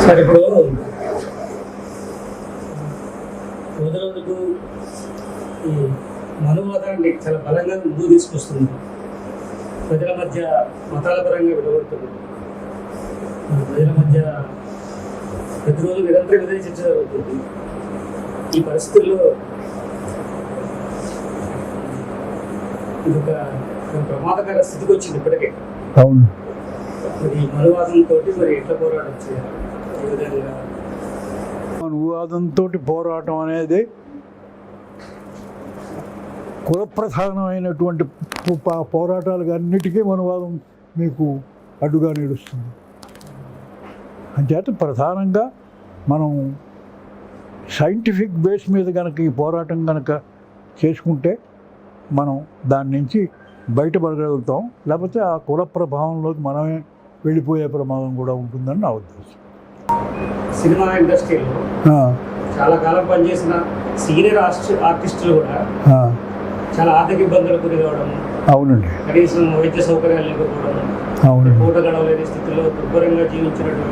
Sir ఇప్పుడు రోజు ఈ మనువాదాన్ని చాలా బలంగా ముందుకు తీసుకొస్తుంది. ప్రజల మధ్య మతాల పరంగా విడగొడుతుంది. ప్రజల మధ్య ప్రతిరోజు నిరంతరం ఇదే చర్చ జరుగుతుంది. ఈ పరిస్థితుల్లో ఇది ఒక ప్రమాదకర స్థితికి వచ్చింది ఇప్పటికే. అవును. మరి మనువాదంతో మరి ఎట్లా పోరాడచ్చు అనువాదంతో పోరాటం అనేది కులప్రధానమైనటువంటి పోరాటాలకు అన్నిటికీ అనువాదం మీకు అడ్డుగా నిలుస్తుంది అంచేత ప్రధానంగా మనం సైంటిఫిక్ బేస్ మీద కనుక ఈ పోరాటం కనుక చేసుకుంటే మనం దాని నుంచి బయటపడగలుగుతాం. లేకపోతే ఆ కుల ప్రభావంలోకి మనమే వెళ్ళిపోయే ప్రమాదం కూడా ఉంటుందని నా ఉద్దేశం. సినిమా ఇండస్ట్రీలో చాలా కాలం పనిచేసిన సీనియర్ ఆర్టిస్ట్ ఆర్టిస్టులు కూడా చాలా ఆర్థిక ఇబ్బందులకు గురి కావడం అవునండి. కనీసం వైద్య సౌకర్యాలు లేకపోవడం అవునండి. పూట గడవలేని స్థితిలో దుర్భరంగా జీవించినట్టు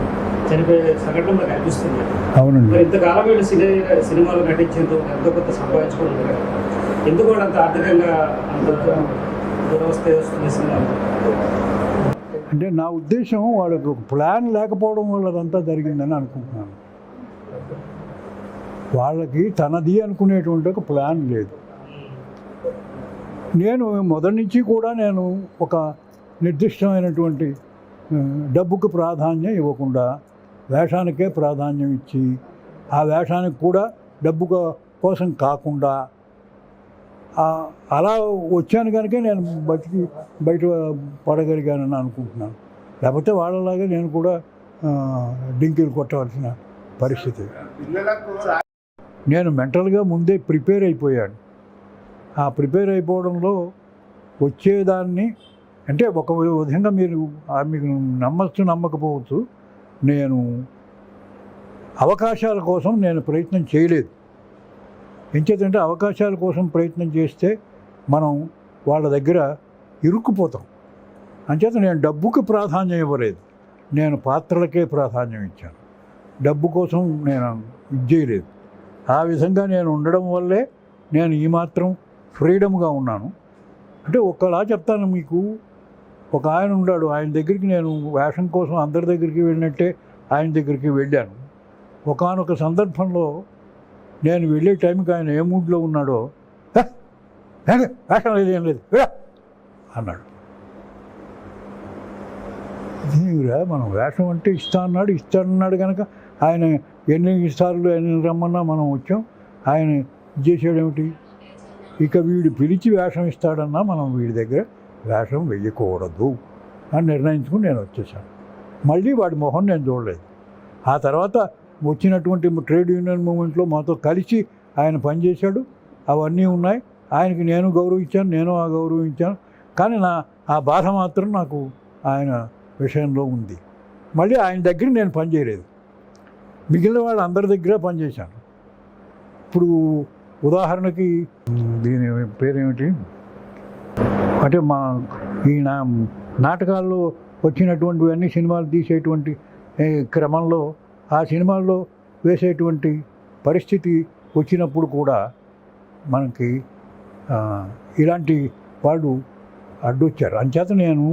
చనిపోయే సంఘటన మనకు అనిపిస్తుంది. అవునండి. మరి ఇంతకాలం వీళ్ళు సినీ సినిమాలు నటించేందుకు ఎంతో కొంత కదా. ఎందుకు కూడా అంత ఆర్థికంగా అంత దురవస్థ వస్తుంది సినిమాలు? అంటే నా ఉద్దేశం వాళ్ళకి ఒక ప్లాన్ లేకపోవడం వల్ల అదంతా జరిగిందని అనుకుంటున్నాను. వాళ్ళకి తనది అనుకునేటువంటి ఒక ప్లాన్ లేదు. నేను మొదటి నుంచి కూడా నేను ఒక నిర్దిష్టమైనటువంటి డబ్బుకు ప్రాధాన్యం ఇవ్వకుండా వేషానికే ప్రాధాన్యం ఇచ్చి ఆ వేషానికి కూడా డబ్బు కోసం కాకుండా అలా వచ్చాను కనుక నేను బతికి బయట పడగలిగానని అనుకుంటున్నాను. లేకపోతే వాళ్ళలాగే నేను కూడా డింకిలు డింకీలు కొట్టవలసిన పరిస్థితి. నేను మెంటల్గా ముందే ప్రిపేర్ అయిపోయాను. ఆ ప్రిపేర్ అయిపోవడంలో వచ్చేదాన్ని అంటే ఒక విధంగా మీరు మీకు నమ్మచ్చు నమ్మకపోవచ్చు నేను అవకాశాల కోసం నేను ప్రయత్నం చేయలేదు. ఎంచేతంటే అవకాశాల కోసం ప్రయత్నం చేస్తే మనం వాళ్ళ దగ్గర ఇరుక్కుపోతాం. అంచేత నేను డబ్బుకి ప్రాధాన్యం ఇవ్వలేదు. నేను పాత్రలకే ప్రాధాన్యం ఇచ్చాను. డబ్బు కోసం నేను ఇది చేయలేదు. ఆ విధంగా నేను ఉండడం వల్లే నేను ఈ మాత్రం ఫ్రీడమ్గా ఉన్నాను. అంటే ఒకలా చెప్తాను మీకు. ఒక ఆయన ఉన్నాడు. ఆయన దగ్గరికి నేను వేషం కోసం అందరి దగ్గరికి వెళ్ళినట్టే ఆయన దగ్గరికి వెళ్ళాను. ఒకానొక సందర్భంలో నేను వెళ్ళే టైంకి ఆయన ఏ మూడ్లో ఉన్నాడో వేషం లేదు ఏం లేదు అన్నాడు. దీనిరా మనం వేషం అంటే ఇస్తా అన్నాడు ఇస్తా అన్నాడు కనుక ఆయన ఎన్ని సార్లు ఎన్ని రమ్మన్నా మనం వచ్చాం. ఆయన ఇది చేసాడేమిటి ఇక వీడు పిలిచి వేషం ఇస్తాడన్నా మనం వీడి దగ్గర వేషం వెయ్యకూడదు అని నిర్ణయించుకుని నేను వచ్చేసాను. మళ్ళీ వాడి మొహం నేను చూడలేదు. ఆ తర్వాత వచ్చినటువంటి ట్రేడ్ యూనియన్ మూమెంట్లో మాతో కలిసి ఆయన పనిచేశాడు. అవన్నీ ఉన్నాయి. ఆయనకి నేను గౌరవించాను నేను ఆ గౌరవించాను. కానీ నా ఆ బాధ మాత్రం నాకు ఆయన విషయంలో ఉంది. మళ్ళీ ఆయన దగ్గర నేను పనిచేయలేదు మిగిలిన వాళ్ళు అందరి దగ్గర పనిచేశాను ఇప్పుడు ఉదాహరణకి దీని పేరేమిటి? అంటే మా ఈ నా నాటకాల్లో వచ్చినటువంటివన్నీ సినిమాలు తీసేటువంటి క్రమంలో ఆ సినిమాల్లో వేసేటువంటి పరిస్థితి వచ్చినప్పుడు కూడా మనకి ఇలాంటి వాళ్ళు అడ్డొచ్చారు. అంచేత నేను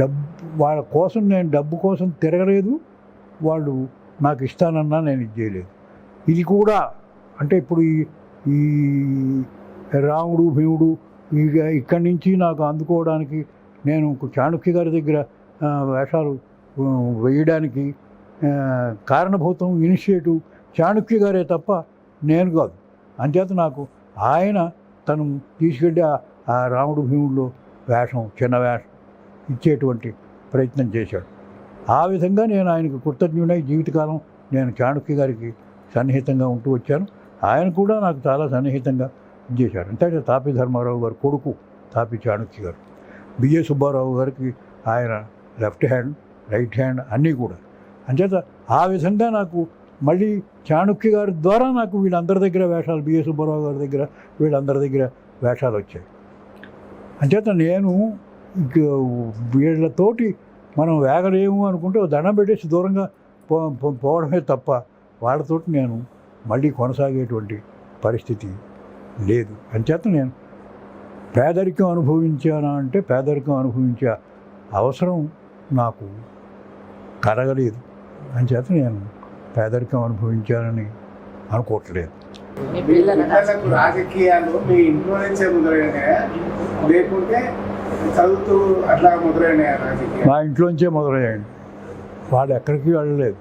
డబ్బు వాళ్ళ కోసం నేను డబ్బు కోసం తిరగలేదు. వాళ్ళు నాకు ఇస్తానన్నా నేను ఇది చేయలేదు. ఇది కూడా అంటే ఇప్పుడు ఈ ఈ రాముడు భీముడు ఇక ఇక్కడి నుంచి నాకు అందుకోవడానికి నేను చాణుక్య గారి దగ్గర వేషాలు వేయడానికి కారణభూతం ఇనిషియేటివ్ చాణుక్య గారే తప్ప నేను కాదు. అంచేత నాకు ఆయన తను తీసుకెళ్ళి ఆ- రాముడు భీముడిలో వేషం చిన్న వేషం ఇచ్చేటువంటి ప్రయత్నం చేశాడు. ఆ విధంగా నేను ఆయనకు కృతజ్ఞుడై జీవితకాలం నేను చాణుక్య గారికి సన్నిహితంగా ఉంటూ వచ్చాను. ఆయన కూడా నాకు చాలా సన్నిహితంగా చేశారు. అంటే తాపి ధర్మారావు గారు కొడుకు తాపి చాణుక్య గారు. బిఏ సుబ్బారావు గారికి ఆయన లెఫ్ట్ హ్యాండ్ రైట్ హ్యాండ్ అన్నీ కూడా అంచేత ఆ విధంగా నాకు మళ్ళీ చాణుక్య గారి ద్వారా నాకు వీళ్ళందరి దగ్గర వేషాలు బిఎస్ సుబ్బారావు గారి దగ్గర వీళ్ళందరి దగ్గర వేషాలు వచ్చాయి. అంచేత నేను వీళ్ళతోటి మనం వేగలేము అనుకుంటే దండం పెట్టేసి దూరంగా పో పో- పోవడమే తప్ప వాళ్ళతో నేను మళ్ళీ కొనసాగేటువంటి పరిస్థితి లేదు. అంచేత నేను పేదరికం అనుభవించానా అంటే పేదరికం అనుభవించే అవసరం నాకు కలగలేదు. అంచేత నేను పేదరికం అనుభవించానని అనుకోవట్లేదు. పిల్లలకు రాజకీయాలు మీ ఇంట్లో నుంచే మొదలైనాయా? లేకుంటే చదువుతూ అట్లా మొదలైనాయా రాజకీయాలు? మా ఇంట్లోంచే మొదలయ్యాడు వాడు ఎక్కడికి వెళ్ళలేదు.